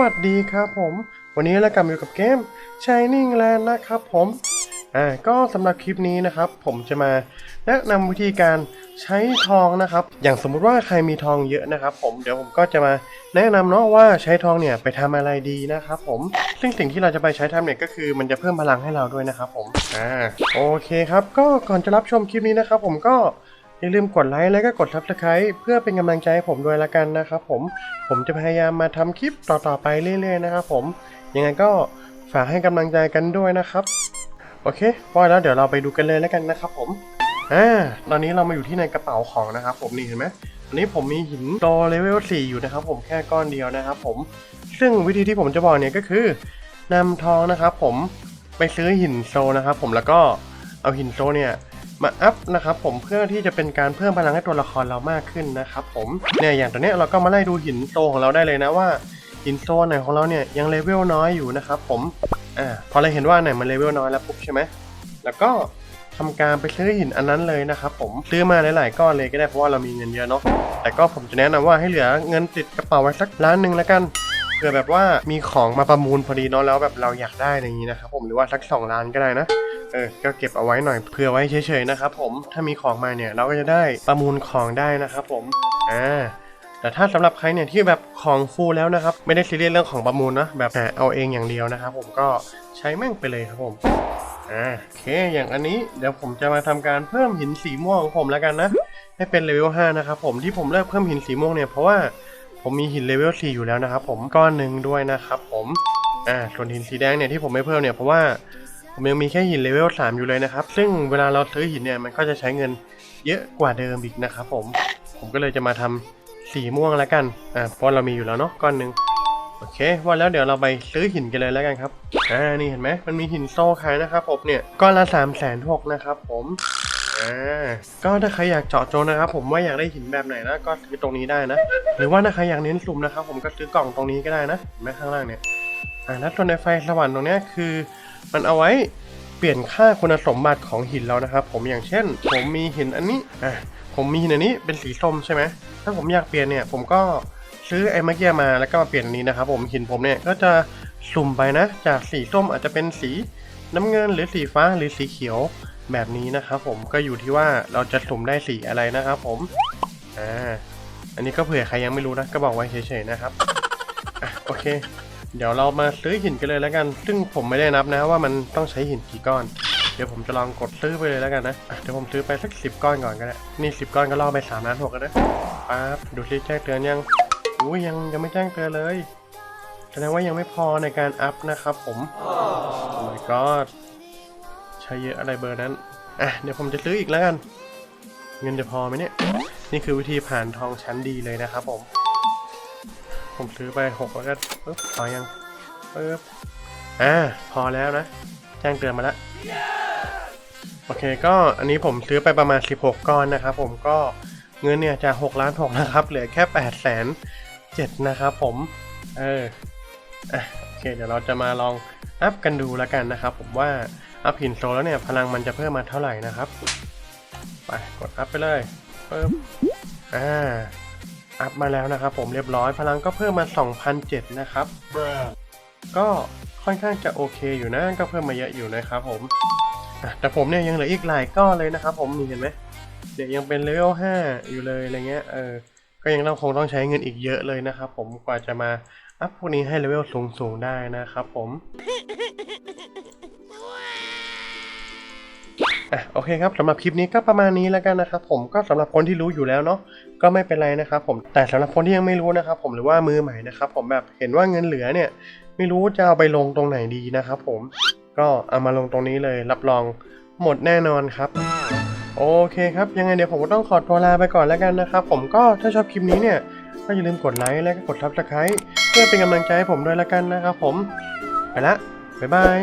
วัสดีครับผม วันนี้เรากลับมาอยู่กับเกม Shining Land นะครับผม อ่า ก็สำหรับคลิปนี้นะครับ ผมจะมาแนะนำวิธีการใช้ทองนะครับ อย่างสมมุติว่าใครมีทองเยอะนะครับ ผม เดี๋ยวผมก็จะมาแนะนำเนาะว่าใช้ทองเนี่ยไปทำอะไรดีนะครับผม ซึ่งสิ่งที่เราจะไปใช้ทำเนี่ยก็คือมันจะเพิ่มพลังให้เราด้วยนะครับผม อ่า โอเคครับ ก็ก่อนจะรับชมคลิปนี้นะครับ ผมก็ อย่าลืมกดไลค์แล้วก็กด subscribe เพื่อเป็นกำลังใจให้ผมด้วยละกันนะครับผม ผมจะพยายามมาทำคลิปต่อๆไปเรื่อยๆนะครับผม ยังไงก็ฝากให้กำลังใจกันด้วยนะครับ โอเคพอแล้วเดี๋ยวเราไปดูกันเลยแล้วกันนะครับผม อ่า ตอนนี้เรามาอยู่ที่ในกระเป๋าของนะครับผมนี่เห็นไหมอันนี้ผมมีหินโตเลเวล4อยู่นะครับผมแค่ก้อนเดียวนะครับผม ซึ่งวิธีที่ผมจะบอกเนี่ยก็คือนำทองนะครับผมไปซื้อหินโซนะครับผมแล้วก็เอาหินโซเนี่ย มาอัพนะครับผมเพื่อที่จะเป็นการเพิ่มพลังให้ตัวละครเรามากขึ้นนะครับผมเนี่ยอย่างตอนเนี้ยเราก็มาไล่ดูหินโซของเราได้เลยนะว่าหินโซนไหนของเราเนี่ยยังเลเวลน้อยอยู่นะครับผมอ่าพอเราเห็นว่าไหนมันเลเวลน้อยแล้วปุ๊บใช่ไหมแล้วก็ทำการไปซื้อหินอันนั้นเลยนะครับผมซื้อมาหลายๆก้อนเลยก็ได้เพราะว่าเรามีเงินเยอะเนาะแต่ก็ผมจะแนะนำว่าให้เหลือเงินติดกระเป๋าไว้สักล้านหนึ่งแล้วกันเผื่อแบบว่ามีของมาประมูลพอดีเนาะแล้วแบบเราอยากได้อะไรอย่างนี้นะครับผมหรือว่าสักสองล้านก็ได้นะ เออก็เก็บเอาไว้หน่อยเผื่อไว้เฉยๆนะครับผมถ้ามีของมาเนี่ยเราก็จะได้ประมูลของได้นะครับผมอ่าแต่ถ้าสำหรับใครเนี่ยที่แบบของฟูแล้วนะครับ ไม่ได้ซีเรียสเรื่องของประมูลนะแบบหาเอาเองอย่างเดียวนะครับผมก็ใช้แม่งไปเลยครับผมอ่าโอเคอย่างอันนี้เดี๋ยวผมจะมาทำการเพิ่มหินสีม่วงของผมแล้วกันนะให้เป็นเลเวล5นะครับผมที่ผมเลือกเพิ่มหินสีม่วงเนี่ยเพราะว่าผมมีหินเลเวล4อยู่แล้วนะครับผมก้อนหนึ่งด้วยนะครับผมอ่าส่วนหินสีแดงเนี่ยที่ผมไม่เพิ่มเนี่ยเพราะว่า ผมยังมีแค่หินเลเวล 3 อยู่เลยนะครับ ซึ่งเวลาเราซื้อหินเนี่ยมันก็จะใช้เงินเยอะกว่าเดิมอีกนะครับผม ผมก็เลยจะมาทำสีม่วงแล้วกัน อ่าเพราะเรามีอยู่แล้วเนาะก้อนหนึ่งโอเค ว่าแล้วเดี๋ยวเราไปซื้อหินกันเลยแล้วกันครับ อ่า นี่เห็นไหมมันมีหินโซ่ขายนะครับผมเนี่ย ก้อนละ3ามแสนหกนะครับผม อ่า ก็ถ้าใครอยากเจาะจงนะครับ ผมว่าอยากได้หินแบบไหนนะ ก็ซื้อตรงนี้ได้นะ หรือว่าถ้าใครอยากเน้นสุ่มนะครับ ผมก็ซื้อกล่องตรงนี้ก็ได้นะเห็นไหมข้างล่างเนี่ย อ่าแล้วตัวในไฟสวรรค์ตรงนี้คือ มันเอาไว้เปลี่ยนค่าคุณสมบัติของหินเรานะครับ ผมอย่างเช่น ผมมีหินอันนี้อะผมมีหินอันนี้เป็นสีส้มใช่ไหมถ้าผมอยากเปลี่ยนเนี่ย ผมก็ซื้อไอ้เมื่อกี้มาแล้วก็มาเปลี่ยนนี้นะครับ ผมหินผมเนี่ยก็จะสุ่มไปนะ จากสีส้มอาจจะเป็นสีน้ำเงินหรือสีฟ้าหรือสีเขียวแบบนี้นะครับผมก็อยู่ที่ว่าเราจะสุ่มได้สีอะไรนะครับผมอ่าอันนี้ก็เผื่อใครยังไม่รู้นะก็บอกไว้เฉยๆนะครับอะโอเค เดี๋ยวเรามาซื้อหินกันเลยแล้วกัน ซึ่งผมไม่ได้นับนะว่ามันต้องใช้หินกี่ก้อน เดี๋ยวผมจะลองกดซื้อไปเลยแล้วกันนะะเดี๋ยวผมซื้อไปสักสิบก้อนก่อนก็ได้ นี่สิบก้อนก็ล่อไปสามล้านหกแล้วนะป๊าบดูซิแจ้งเตือนยังอุ้ยยังยังไม่แจ้งเตือนเลยแสดงว่ายังไม่พอในการอัพนะครับผมโอ้ my god ใช้เยอะอะไรเบอร์นั้น อะ เดี๋ยวผมจะซื้ออีกแล้วกัน เงินจะพอไหมเนี่ย นี่คือวิธีผ่านทองชั้นดีเลยนะครับผม ผมซื้อไปหกแล้วก็ปึ๊บพอยังปึ๊บอ่าพอแล้วนะ แจ้งเตือนมาแล้วโอเคก็อันนี้ผมซื้อไปประมาณ 16 ก้อนนะครับผมก็เงินเนี่ยจาก6ล้าน6นะครับ เหลือแค่8แสน7นะครับผม เอออะโอเค เดี๋ยวเราจะมาลองอัพกันดูแล้วกันนะครับ ผมว่าอัพหินโซแล้วเนี่ยพลังมันจะเพิ่มมาเท่าไหร่นะครับ ไปกดอัพไปเลยปึ๊บอ่า อัพมาแล้วนะครับผมเรียบร้อยพลังก็เพิ่มมา 2,007นะครับ ก็ค่อนข้างจะโอเคอยู่นะก็เพิ่มมาเยอะอยู่นะครับผมอะแต่ผมเนี่ยยังเหลืออีกหลายก้อนเลยนะครับผมนี่เห็นไหมเดี๋ยวยังเป็นเลเวล5อยู่เลยอะไรเงี้ยเออก็ยังต้องคงต้องใช้เงินอีกเยอะเลยนะครับผมกว่าจะมาอัพพวกนี้ให้เลเวลสูงๆได้นะครับผมอะโอเคครับสำหรับคลิปนี้ก็ประมาณนี้แล้วกันนะครับผมก็สำหรับคนที่รู้อยู่แล้วเนาะ ก็ไม่เป็นไรนะครับผมแต่สำหรับคนที่ยังไม่รู้นะครับผมหรือว่ามือใหม่นะครับผมแบบเห็นว่าเงินเหลือเนี่ยไม่รู้จะเอาไปลงตรงไหนดีนะครับผมก็เอามาลงตรงนี้เลยรับรองหมดแน่นอนครับโอเคครับยังไงเดี๋ยวผมก็ต้องขอตัวลาไปก่อนแล้วกันนะครับผมก็ถ้าชอบคลิปนี้เนี่ยก็อย่าลืมกดไลค์และก็กดซับสไครต์เพื่อเป็นกำลังใจให้ผมด้วยละกันนะครับผม ไปละ บ๊ายบาย